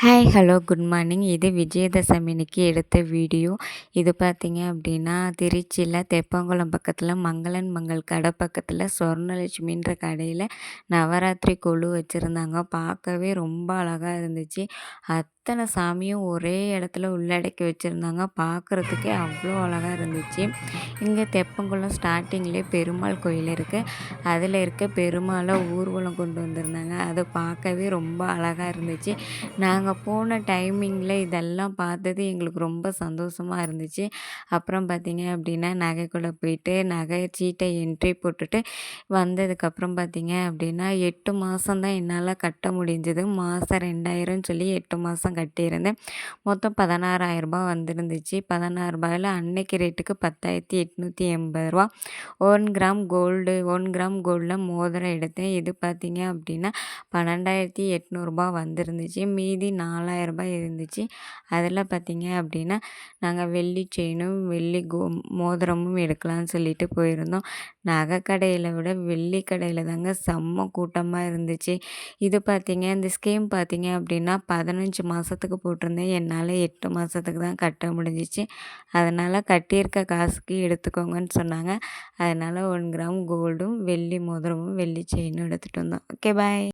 Hi hello good morning இது விஜயதசமினிக்கு எடுத்த video. இது பார்த்தீங்க அப்படின்னா திருச்சியில் தெப்பங்குளம் பக்கத்தில் மங்களன் மங்கள் கடை பக்கத்தில் சொர்ணலட்சுமின்ற கடையில் நவராத்திரி குழு வச்சுருந்தாங்க. பார்க்கவே ரொம்ப அழகாக இருந்துச்சு. அத்தனை சாமியும் ஒரே இடத்துல உள்ளடக்கி வச்சுருந்தாங்க. பார்க்குறதுக்கே அவ்வளோ அழகாக இருந்துச்சு. இங்கே தெப்பங்குளம் ஸ்டார்டிங்லேயே பெருமாள் கோயில் இருக்குது அதில் இருக்க பெருமாளை ஊர்வலம் கொண்டு வந்திருந்தாங்க. அதை பார்க்கவே ரொம்ப அழகாக இருந்துச்சு. நாங்கள் நாங்கள் போன டைமிங்கில் இதெல்லாம் பார்த்தது எங்களுக்கு ரொம்ப சந்தோஷமாக இருந்துச்சு. அப்புறம் பார்த்திங்க அப்படின்னா நகைக்குள்ளே போயிட்டு நகை சீட்டை என்ட்ரி போட்டுட்டு வந்ததுக்கப்புறம் பார்த்திங்க அப்படின்னா எட்டு மாதம் தான் என்னால் கட்ட முடிஞ்சது. மாதம் ரெண்டாயிரம் சொல்லி எட்டு மாதம் கட்டியிருந்தேன். மொத்தம் பதினாறாயிரரூபா வந்துருந்துச்சு. பதினாறுரூபாயில் அன்னைக்கு ரேட்டுக்கு பத்தாயிரத்தி எட்நூற்றி எண்பது ரூபா. One gram gold one gram கோல்டில் மோதிரம் எடுத்தேன். இது பார்த்திங்க அப்படின்னா பன்னெண்டாயிரத்தி எட்நூறுபா வந்திருந்துச்சு. மீதி நாலாயிரரூபா இருந்துச்சு. அதில் பார்த்திங்க அப்படின்னா நாங்கள் வெள்ளி செயினும் வெள்ளி கோ மோதிரமும் எடுக்கலாம்னு சொல்லிட்டு போயிருந்தோம். நகை கடையில் விட வெள்ளி கடையில் தாங்க செம்ம கூட்டமாக இருந்துச்சு. இது பார்த்திங்க இந்த ஸ்கீம் பார்த்திங்க அப்படின்னா பதினஞ்சு மாதத்துக்கு போட்டிருந்தேன். என்னால் எட்டு மாதத்துக்கு தான் கட்ட முடிஞ்சிச்சு. அதனால் கட்டியிருக்க காசுக்கு எடுத்துக்கோங்கன்னு சொன்னாங்க. அதனால் ஒன் கிராம் கோல்டும் வெள்ளி மோதிரமும் வெள்ளி செயினும் எடுத்துகிட்டு வந்தோம். Okay bye.